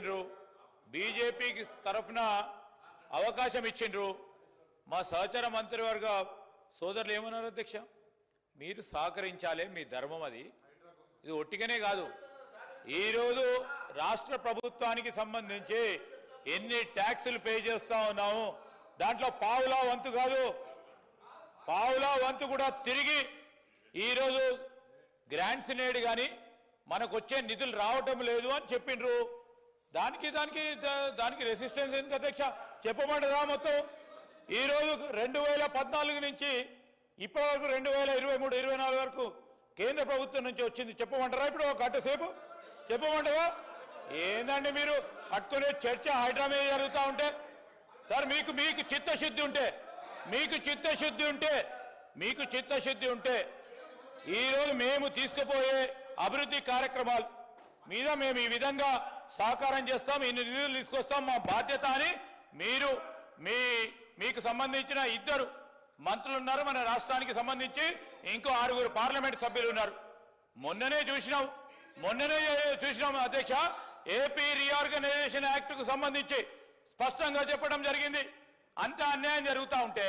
చేసిండ్రు. బీజేపీకి తరఫున అవకాశం ఇచ్చిండ్రు. మా సహచర మంత్రివర్గ సోదరులు ఏమన్నారు అధ్యక్ష? మీరు సహకరించాలే మీ ధర్మం అది. ఇది ఒట్టిగానే కాదు. ఈరోజు రాష్ట్ర ప్రభుత్వానికి సంబంధించి ఎన్ని ట్యాక్సులు పే చేస్తా ఉన్నాము దాంట్లో పావులా వంతు కాదు. పావులా వంతు కూడా తిరిగి ఈరోజు గ్రాంట్స్ నేడు కానీ మనకు వచ్చే నిధులు రావటం లేదు అని చెప్పిండ్రు. దానికి దానికి దా- దానికి రెసిస్టెన్స్ ఎందుకు అధ్యక్ష? చెప్పమంటారా మొత్తం? ఈరోజు రెండు వేల పద్నాలుగు నుంచి ఇప్పటి వరకు రెండు వేల ఇరవై మూడు ఇరవై నాలుగు వరకు కేంద్ర ప్రభుత్వం నుంచి వచ్చింది. చెప్పమంటారా ఇప్పుడు ఒక గంట సేపు? చెప్పమంటారా? ఏందండి మీరు? అట్టుకునే చర్చ హైడ్రా జరుగుతూ ఉంటే? సార్ మీకు మీకు చిత్తశుద్ధి ఉంటే మీకు చిత్తశుద్ధి ఉంటే మీకు చిత్తశుద్ధి ఉంటే ఈరోజు మేము తీసుకుపోయే అభివృద్ధి కార్యక్రమాలు మీద మేము ఈ విధంగా సహకారం చేస్తాం ఇన్ని నిధులు తీసుకొస్తాం మా బాధ్యత అని మీరు మీ మీకు సంబంధించిన ఇద్దరు మంత్రులు ఉన్నారు మన రాష్ట్రానికి సంబంధించి ఇంకో ఆరుగురు పార్లమెంట్ సభ్యులు ఉన్నారు. మొన్ననే చూసినాం మొన్ననే చూసినాం అధ్యక్ష ఏపీ రీఆర్గనైజేషన్ యాక్ట్కు సంబంధించి స్పష్టంగా చెప్పడం జరిగింది. అంత అన్యాయం జరుగుతూ ఉంటే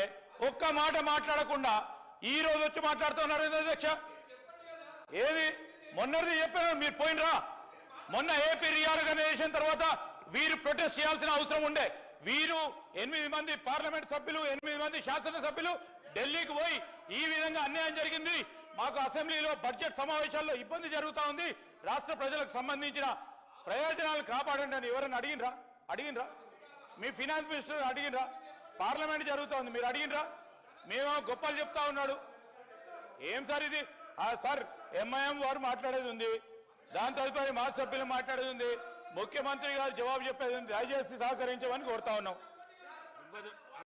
ఒక్క మాట మాట్లాడకుండా ఈ రోజు వచ్చి మాట్లాడుతున్నారు అధ్యక్ష? ఏది? మొన్నది చెప్పాను మీరు పోయినరా? మొన్న ఏపీ రీఆర్గనైజేషన్ తర్వాత వీరు ప్రొటెస్ట్ చేయాల్సిన అవసరం ఉండే. వీరు ఎనిమిది మంది పార్లమెంట్ సభ్యులు ఎనిమిది మంది శాసనసభ్యులు ఢిల్లీకి పోయి ఈ విధంగా అన్యాయం జరిగింది. మాకు అసెంబ్లీలో బడ్జెట్ సమావేశాల్లో ఇబ్బంది జరుగుతూ ఉంది. రాష్ట్ర ప్రజలకు సంబంధించిన ప్రయోజనాలు కాపాడండి అని ఎవరైనా అడిగినరా అడిగినరా మీ ఫినాన్స్ మినిస్టర్ అడిగినరా పార్లమెంట్ జరుగుతా ఉంది మీరు అడిగినరా మేము గొప్పలు చెప్తా ఉన్నాడు. ఏం సార్ ఇది? సార్ ఎంఐఎం వారు మాట్లాడేది ఉంది. దాని తదుపరి మా సభ్యులు మాట్లాడేది ముఖ్యమంత్రి గారు జవాబు చెప్పేది దయచేసి సహకరించమని కోరుతా ఉన్నాం.